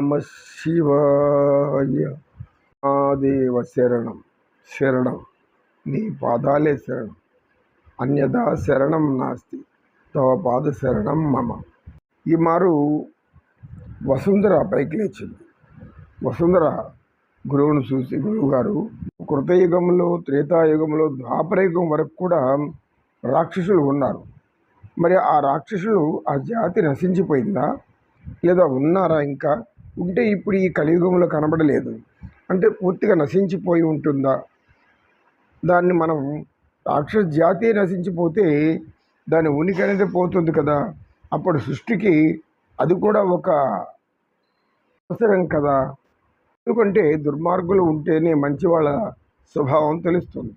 నమ శివాయ మహాదేవ శరణం శరణం నీ పాదాలే శరణం. అన్యదా శరణం నాస్తి తవ పాద శరణం మమ. ఈ మారు వసుంధర పైకి లేచింది. వసుంధర గురువును చూసి గురువుగారు కృతయుగంలో త్రేతాయుగంలో ద్వాపరయుగం వరకు కూడా రాక్షసులు ఉన్నారు. మరి ఆ రాక్షసులు ఆ జాతి నశించిపోయిందా? లేదా ఉన్నారా ఇంకా? ఉంటే ఇప్పుడు ఈ కలియుగంలో కనబడలేదు. అంటే పూర్తిగా నశించిపోయి ఉంటుందా? దాన్ని మనం రాక్షస జాతి నశించిపోతే దాని ఉనికి అనేది పోతుంది కదా. అప్పుడు సృష్టికి అది కూడా ఒక అవసరం కదా. ఎందుకంటే దుర్మార్గులు ఉంటేనే మంచి వాళ్ళ స్వభావం తెలుస్తుంది.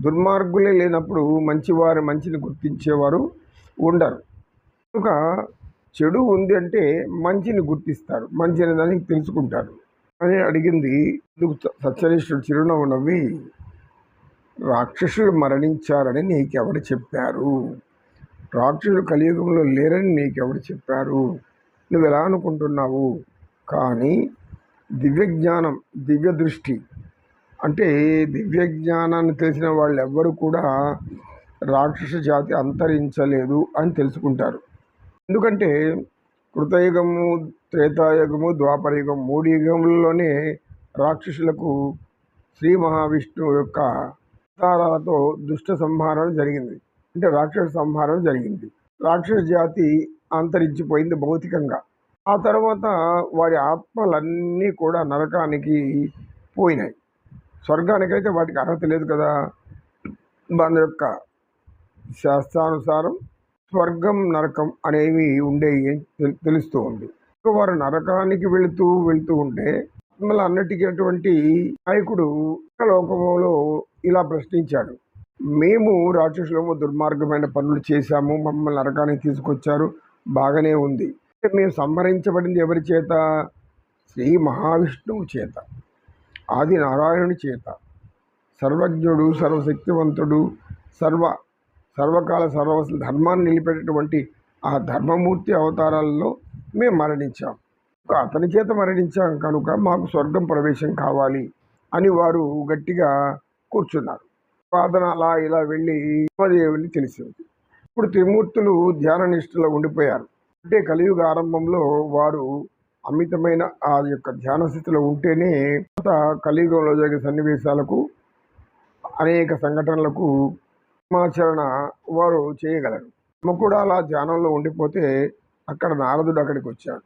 దుర్మార్గులే లేనప్పుడు మంచివారు మంచిని గుర్తించేవారు ఉండరు. కనుక చెడు ఉంది అంటే మంచిని గుర్తిస్తారు. మంచి అనే దానికి తెలుసుకుంటారు. అని అడిగింది. ఎందుకు సత్యనిష్ఠుడు చిరునవ్వు నవ్వి రాక్షసులు మరణించారని నీకెవరు చెప్పారు? రాక్షసులు కలియుగంలో లేరని నీకెవరు చెప్పారు? నువ్వు ఎలా అనుకుంటున్నావు? కానీ దివ్యజ్ఞానం దివ్య దృష్టి అంటే దివ్యజ్ఞానాన్ని తెలిసిన వాళ్ళు ఎవ్వరు కూడా రాక్షస జాతి అంతరించలేదు అని తెలుసుకుంటారు. ఎందుకంటే కృతయుగము త్రేతాయుగము ద్వాపరయుగం మూడు యుగములలోనే రాక్షసులకు శ్రీ మహావిష్ణువు యొక్క అవతారాలతో దుష్ట సంహారం జరిగింది. అంటే రాక్షస సంహారం జరిగింది. రాక్షస జాతి అంతరించిపోయింది భౌతికంగా. ఆ తర్వాత వారి ఆత్మలన్నీ కూడా నరకానికి పోయినాయి. స్వర్గానికైతే వాటికి అర్హత లేదు కదా. మన యొక్క శాస్త్రానుసారం స్వర్గం నరకం అనేవి ఉండేవి తెలుస్తూ ఉంది. వారు నరకానికి వెళుతూ వెళుతూ ఉంటే మళ్ళీ అన్నిటికీ అటువంటి నాయకుడు లోకములో ఇలా ప్రశ్నించాడు. మేము రాక్షసులము దుర్మార్గమైన పనులు చేశాము మమ్మల్ని నరకానికి తీసుకొచ్చారు బాగానే ఉంది. మేము సంహరించబడింది ఎవరి చేత? శ్రీ మహావిష్ణువు చేత ఆది నారాయణుడి చేత. సర్వజ్ఞుడు సర్వశక్తివంతుడు సర్వ సర్వకాల సర్వ ధర్మాన్ని నిలిపేటటువంటి ఆ ధర్మమూర్తి అవతారాలలో మేము మరణించాం. అతని చేత మరణించాం కనుక మాకు స్వర్గం ప్రవేశం కావాలి అని వారు గట్టిగా కూర్చున్నారు. వాదన అలా ఇలా వెళ్ళి దేవుని తెలిసింది. ఇప్పుడు త్రిమూర్తులు ధ్యాన నిష్ఠలో ఉండిపోయారు. అంటే కలియుగ ఆరంభంలో వారు అమితమైన ఆ యొక్క ధ్యాన స్థితిలో ఉంటేనే కలియుగంలో జరిగే సన్నివేశాలకు అనేక సంఘటనలకు సమాచరణ వారు చేయగలరు. కూడా అలా ధ్యానంలో ఉండిపోతే అక్కడ నారదుడు అక్కడికి వచ్చాడు.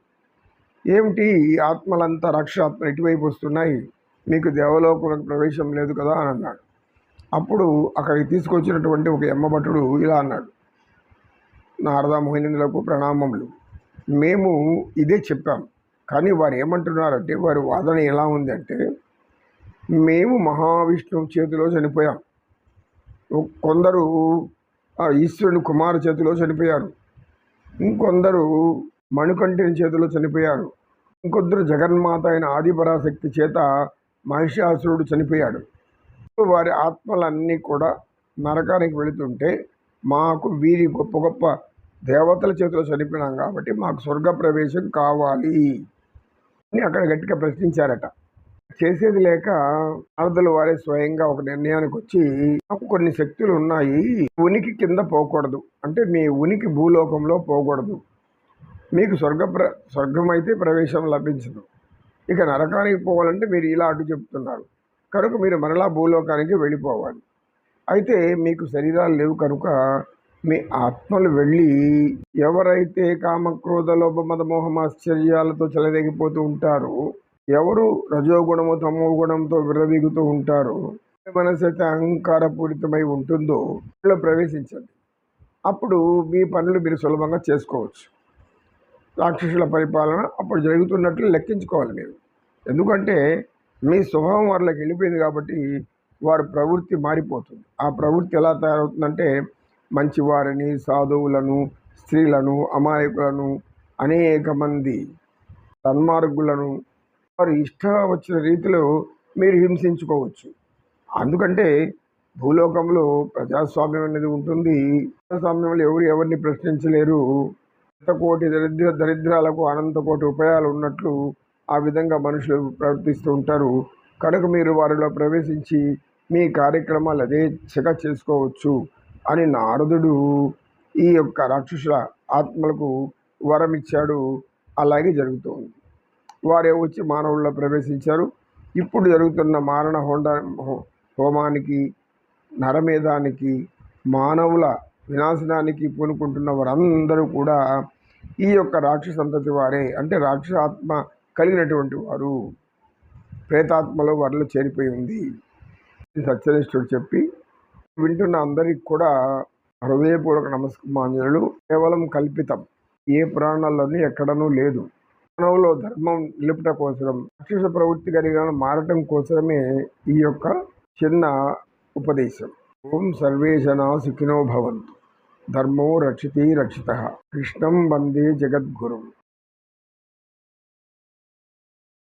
ఏమిటి ఆత్మలంతా రక్షాత్మ ఇటువైపు వస్తున్నాయి? మీకు దేవలోకులకు ప్రవేశం లేదు కదా అని అన్నాడు. అప్పుడు అక్కడికి తీసుకొచ్చినటువంటి ఒక ఎమ్మభటుడు ఇలా అన్నాడు. నారద మోహినులకు ప్రణామములు. మేము ఇదే చెప్పాం. కానీ వారు ఏమంటున్నారంటే వారి వాదన ఎలా ఉంది అంటే మేము మహావిష్ణువు చేతిలో చనిపోయాం. కొందరు ఈశ్వరుని కుమారు చేతిలో చనిపోయారు. ఇంకొందరు మణికంఠుని చేతిలో చనిపోయారు. ఇంకొద్దరు జగన్మాత అయిన ఆదిపరాశక్తి చేత మహిషాసురుడు చనిపోయాడు. వారి ఆత్మలన్నీ కూడా నరకానికి వెళుతుంటే మాకు వీరి గొప్ప గొప్ప దేవతల చేతిలో చనిపోయినాం కాబట్టి మాకు స్వర్గ ప్రవేశం కావాలి అని అక్కడ గట్టిగా ప్రశ్నించారట. చేసేది లేక అర్థలు వారే స్వయంగా ఒక నిర్ణయానికి వచ్చి నాకు కొన్ని శక్తులు ఉన్నాయి ఉనికి కింద పోకూడదు. అంటే మీ ఉనికి భూలోకంలో పోకూడదు. మీకు స్వర్గ ప్ర స్వర్గం అయితే ప్రవేశం లభించదు. ఇక నరకానికి పోవాలంటే మీరు ఇలా అడ్డు చెప్తున్నారు. కనుక మీరు మరలా భూలోకానికి వెళ్ళిపోవాలి. అయితే మీకు శరీరాలు లేవు కనుక మీ ఆత్మలు వెళ్ళి ఎవరైతే కామక్రోధ మొహం ఆశ్చర్యాలతో చెలరేగిపోతూ ఉంటారో ఎవరు రజోగుణము తమో గుణంతో విరవీగుతూ ఉంటారో మనసు అయితే అహంకారపూరితమై ఉంటుందో అందులో ప్రవేశించండి. అప్పుడు మీ పనులు మీరు సులభంగా చేసుకోవచ్చు. రాక్షసుల పరిపాలన అప్పుడు జరుగుతున్నట్లు లెక్కించుకోవాలి మీరు. ఎందుకంటే మీ స్వభావం వాళ్ళకి వెళ్ళిపోయింది కాబట్టి వారి ప్రవృత్తి మారిపోతుంది. ఆ ప్రవృత్తి ఎలా తయారవుతుందంటే మంచివారిని సాధువులను స్త్రీలను అమాయకులను అనేక మంది సన్మార్గులను వారు ఇష్టం వచ్చిన రీతిలో మీరు హింసించుకోవచ్చు. అందుకంటే భూలోకంలో ప్రజాస్వామ్యం అనేది ఉంటుంది. ప్రజాస్వామ్యంలో ఎవరు ఎవరిని ప్రశ్నించలేరు. కోటి దరిద్ర దరిద్రాలకు అనంత కోటి ఉపాయాలు ఉన్నట్లు ఆ విధంగా మనుషులు ప్రవర్తిస్తూ ఉంటారు. కనుక మీరు వారిలో ప్రవేశించి మీ కార్యక్రమాలు యథేచ్ఛగా చేసుకోవచ్చు అని నారదుడు ఈ యొక్క రాక్షసుల ఆత్మలకు వరం ఇచ్చాడు అలాగే జరుగుతుంది. వారే వచ్చి మానవుల్లో ప్రవేశించారు. ఇప్పుడు జరుగుతున్న మారణ హోండ హోమానికి నరమేధానికి మానవుల వినాశనానికి పూనుకుంటున్న వారందరూ కూడా ఈ యొక్క రాక్షస సంతతి వారే అంటే రాక్షసాత్మ కలిగినటువంటి వారు. ప్రేతాత్మలో వారిలో చేరిపోయి ఉంది. సత్యనిష్ఠుడు చెప్పి వింటున్న అందరికి కూడా హృదయపూర్వక నమస్కారాంజలు కేవలం కల్పితం. ఏ పురాణాల్లోనూ ఎక్కడనూ లేదు. మానవులో ధర్మం నిలుపుట కోసం రాక్షస ప్రవృత్తి కలిగిన మారటం కోసమే ఈ యొక్క చిన్న ఉపదేశం. ఓం సర్వే జనా సుఖినో భవంతు. ధర్మో రక్షితి రక్షిత. కృష్ణం వందే జగద్గురుం.